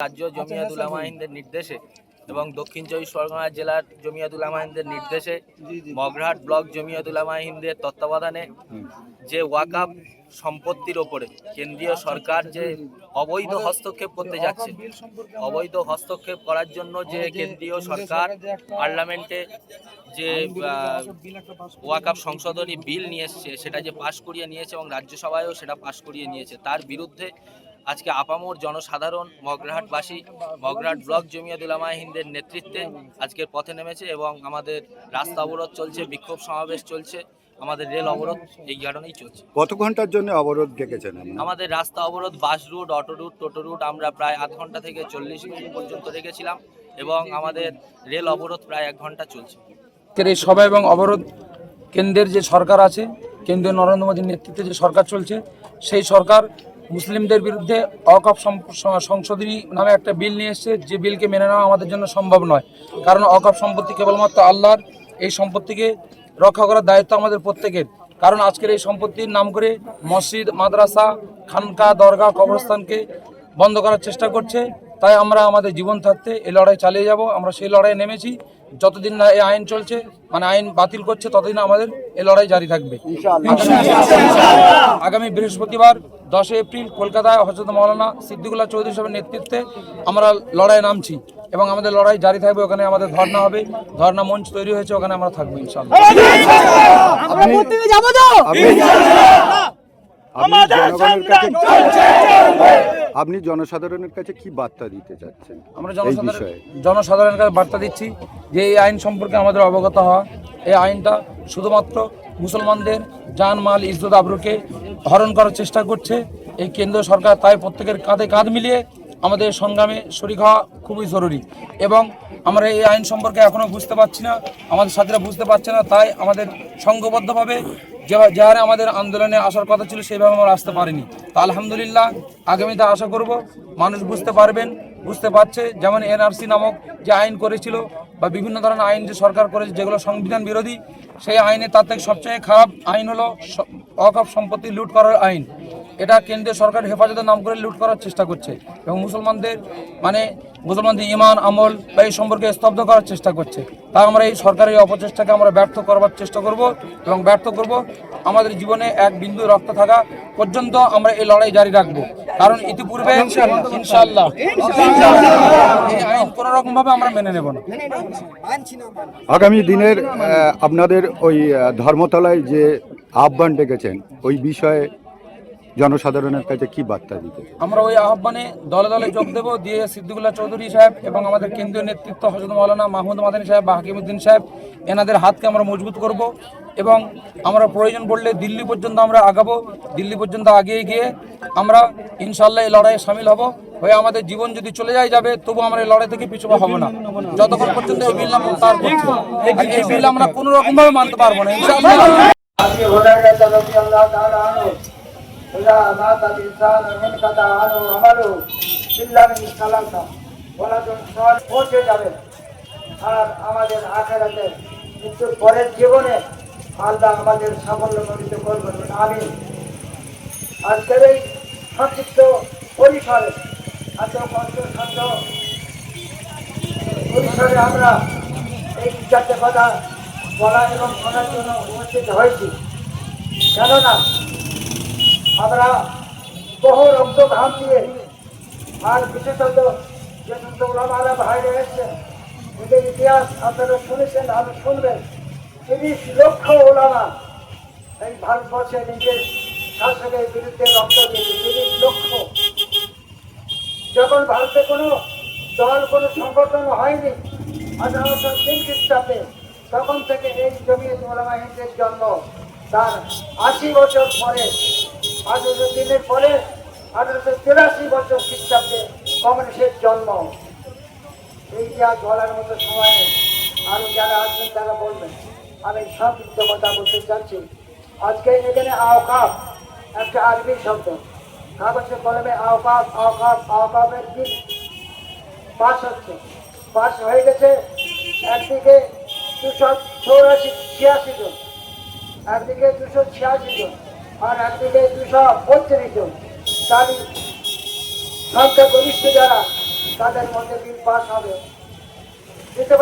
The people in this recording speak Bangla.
রাজ্য জমিয়াত উলামা নির্দেশে এবং দক্ষিণ চব্বিশ পরগনা জেলার জমিয়াত উলামা নির্দেশে মগরাহাট ব্লক জমিয়াত উলামা তত্ত্বাবধানে যে ওয়াকাপ সম্পত্তির ওপরে কেন্দ্রীয় সরকার যে অবৈধ হস্তক্ষেপ করতে যাচ্ছে অবৈধ হস্তক্ষেপ করার জন্য যে কেন্দ্রীয় সরকার পার্লামেন্টে যে ওয়াকাপ সংশোধনী বিল নিয়ে এসছে সেটা যে পাশ করিয়ে নিয়েছে এবং রাজ্যসভায়ও সেটা পাশ করিয়ে নিয়েছে তার বিরুদ্ধে আজকে আপামোর জনসাধারণ মগরাহাটবাসী মগরাহাট ব্লক জমিয়ত উলামা হিন্দের নেতৃত্বে আজকের পথে নেমেছে এবং আমাদের রাস্তা অবরোধ চলছে বিক্ষোভ সমাবেশ চলছে আমাদের রেল অবরোধ এই কারণেই চলছে। কত ঘণ্টার জন্য অবরোধ ডেকেছেন আমাদের রাস্তা অবরোধ বাস রুট অটো রুট টোটো রুট আমরা প্রায় আধ ঘণ্টা থেকে চল্লিশ মিনিট পর্যন্ত রেখেছিলাম এবং আমাদের রেল অবরোধ প্রায় এক ঘণ্টা চলছে। এই সভা এবং অবরোধ কেন্দ্রের যে সরকার আছে কেন্দ্রীয় নরেন্দ্র মোদীর নেতৃত্বে যে সরকার চলছে সেই সরকার মুসলিমদের বিরুদ্ধে অকপ সংশোধনী নামে একটা বিল নিয়ে এসছে। যে বিলকে মেনে নেওয়া আমাদের জন্য সম্ভব নয়। কারণ অকপ সম্পত্তি কেবলমাত্র আল্লাহর, এই সম্পত্তিকে রক্ষা করার দায়িত্ব আমাদের প্রত্যেকের। কারণ আজকের এই সম্পত্তির নাম করে মসজিদ, মাদ্রাসা, খানকা দরগা কবরস্থানকে বন্ধ করার চেষ্টা করছে। তাই আমরা আমাদের জীবন থাকতে এই লড়াই চালিয়ে যাব। আমরা সেই লড়াইয়ে নেমেছি। যতদিন না এই আইন চলছে মানে আইন বাতিল করছে ততদিন আমাদের এই লড়াই জারি থাকবে। আগামী বৃহস্পতিবার দশই এপ্রিল কলকাতায় হজরত মৌলানা সিদ্দিকুল্লাহ চৌধুরী সাহেবের নেতৃত্বে আমরা লড়াই নামছি এবং আমাদের লড়াই জারি থাকবে ওখানে আমাদের ধর্ণা হবে। ধর্ণা মঞ্চ তৈরি হয়েছে ওখানে আমরা থাকব ইনশাল্লাহ যাব তো? আপনি জনসাধারণের কাছে কি বার্তা দিতে চাচ্ছেন আমরা জনসাধারণ জনসাধারণের কাছে বার্তা দিচ্ছি যে এই আইন সম্পর্কে আমাদের অবগত হওয়া এই আইনটা শুধুমাত্র মুসলমানদের জান মাল ইজ্জত আবরুকে হরণ করার চেষ্টা করছে। এই কেন্দ্র সরকার তাই প্রত্যেকের কাঁধে কাঁধ মিলিয়ে আমাদের সংগ্রামে শরিক হওয়া খুবই জরুরি এবং আমরা এই আইন সম্পর্কে এখনও বুঝতে পারছি না আমাদের সাথীরা বুঝতে পারছে না তাই আমাদের সংঘবদ্ধভাবে যে যারা আমাদের আন্দোলনে আসার কথা ছিল সেভাবে আমরা আসতে পারিনি। তা আলহামদুলিল্লাহ, আগামীতে আশা করব মানুষ বুঝতে পারবেন, বুঝতে পারছে। যেমন এনআরসি নামক যে আইন করেছিল বা বিভিন্ন ধরনের আইন যে সরকার করেছে, যেগুলো সংবিধান বিরোধী, সেই আইনে তার থেকে সবচেয়ে খারাপ আইন হলো অকপ সম্পত্তি লুট করার আইন। এটা কেন্দ্রীয় সরকার হেফাজতের নাম করে লুট করার চেষ্টা করছে এবং মুসলমানদের মানে মুসলমানদের ইমান আমল বা এই সম্পর্কে স্তব্ধ করার চেষ্টা করছে। তা আমরা এই সরকারের এই অপচেষ্টাকে আমরা ব্যর্থ করবার চেষ্টা করব এবং ব্যর্থ করব। আমাদের জীবনে এক বিন্দু রক্ত থাকা পর্যন্ত আমরা এই লড়াই জারি রাখব। কারণ ইতিপূর্বে ইনশাআল্লাহ। এই আইন কোনো রকম ভাবে আমরা মেনে নেব না। আগামী দিনের আপনাদের ওই ধর্মতলায় যে আহ্বান ডেকেছেন ওই বিষয়ে জনসাধারণের কাছে কি বার্তা দিতে আমরা ওই আহ্বানে দলে দলে যোগ দেব দিয়ে সিদ্দিকুল্লাহ চৌধুরী সাহেব এবং আমাদের কেন্দ্রীয় নেতৃত্ব হজরত মৌলানা মাহমুদ মাদানী সাহেব বা হাকিমুদ্দিন সাহেব এনাদের হাতকে আমরা মজবুত করব এবং আমরা প্রয়োজন পড়লে দিল্লি পর্যন্ত আমরা আগাবো। দিল্লি পর্যন্ত আগিয়ে গিয়ে আমরা ইনশাল্লাহ এই লড়াইয়ে সামিল হব। হয়ে আমাদের জীবন যদি চলে যায় যাবে তবু আমরা এই লড়াই থেকে পিছু হব না। যতক্ষণ পর্যন্ত এই বিল না তার এই বিল আমরা কোনো রকমভাবে মানতে পারব না ইনশাআল্লাহ। إذا مات الإنسان انقطع عنه عمله إلا من ثلاثة ولد صالح পৌঁছে যাবে আর আমাদের আখেরাতে মৃত্যুর পরের জীবনে আল্লাহ আমাদের সাফল্য মণ্ডিত করবেন আমি আজকের এই সংক্ষিপ্ত পরিসরে এত কষ্ট সাধ্য পরিসরে আমরা এই চারটে কথা বলা এবং শোনার জন্য উপস্থিত হয়েছি কেননা আমরা বহু রক্ত ঘাম দিয়ে আর বিশেষত যে সমস্ত ওলামারা বাইরে এসছেন এদের ইতিহাস আপনারা শুনেছেন আরও শুনবেন। তিরিশ লক্ষ ওলামা এই ভারতবর্ষে নিজের শাসকের বিরুদ্ধে রক্ত দিয়েছে, তিরিশ লক্ষ। যখন ভারতে কোনো দল, কোনো সংগঠন হয়নি, আঠারোশো তিন খ্রিস্টাব্দে, তখন থেকে এই জমিয়ত ওলামা হিন্দের জন্ম। তার আশি বছর পরে আঠারোশো তিনের পরে আঠারোশো তিরাশি বছর খ্রিস্টাব্দে কমিউনিস্টের জন্ম। এই ইতিহাস বলার মতো সময় নেই। আরও যারা আসবেন তারা বলবেন। আমি সংক্ষিপ্ত কথা বলতে চাচ্ছি। আজকে এখানে আওকাপ, একটা আরবি শব্দ। কাগজে কলমে আওকাপ আওকাপ, আওকাপের কি পাস হচ্ছে? পাস হয়ে গেছে একদিকে দুশো চৌরাশি, ছিয়াশি জন। একদিকে দুশো ছিয়াশি জন। আর একদিকে দুশো পঁয়ত্রিশ জন। তারই সংখ্যাগরিষ্ঠ যারা তাদের মধ্যে বিল পাস হবে।